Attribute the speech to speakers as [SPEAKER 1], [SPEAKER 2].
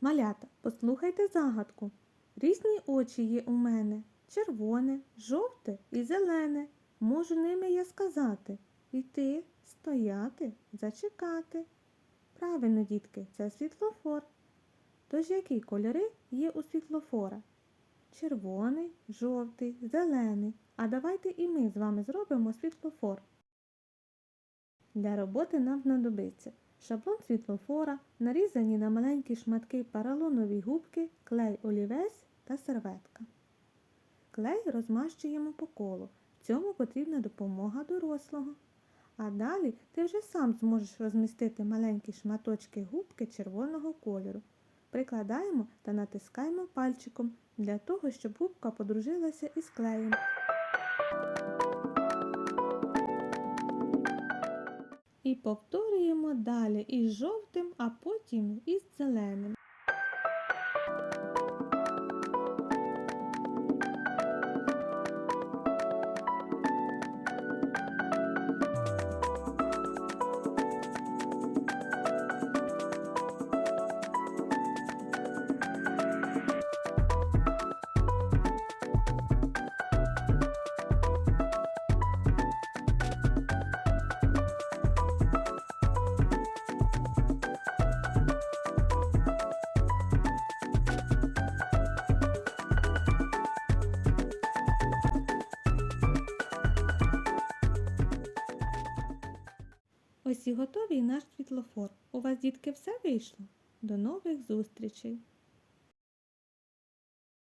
[SPEAKER 1] Малята, послухайте загадку. Різні очі є у мене червоне, жовте і зелене. Можу ними я сказати іти, стояти, зачекати. Правильно, дітки, це світлофор. Тож які кольори є у світлофора? Червоний, жовтий, зелений. А давайте і ми з вами зробимо світлофор. Для роботи нам знадобиться шаблон світлофора, нарізані на маленькі шматки поролонові губки, клей олівець та серветка. Клей розмащуємо по колу. Цьому потрібна допомога дорослого. А далі ти вже сам зможеш розмістити маленькі шматочки губки червоного кольору. Прикладаємо та натискаємо пальчиком для того, щоб губка подружилася із клеєм. Повторюємо далі із жовтим, а потім із зеленим. Ось і готовий наш світлофор. У вас, дітки, все вийшло? До нових зустрічей!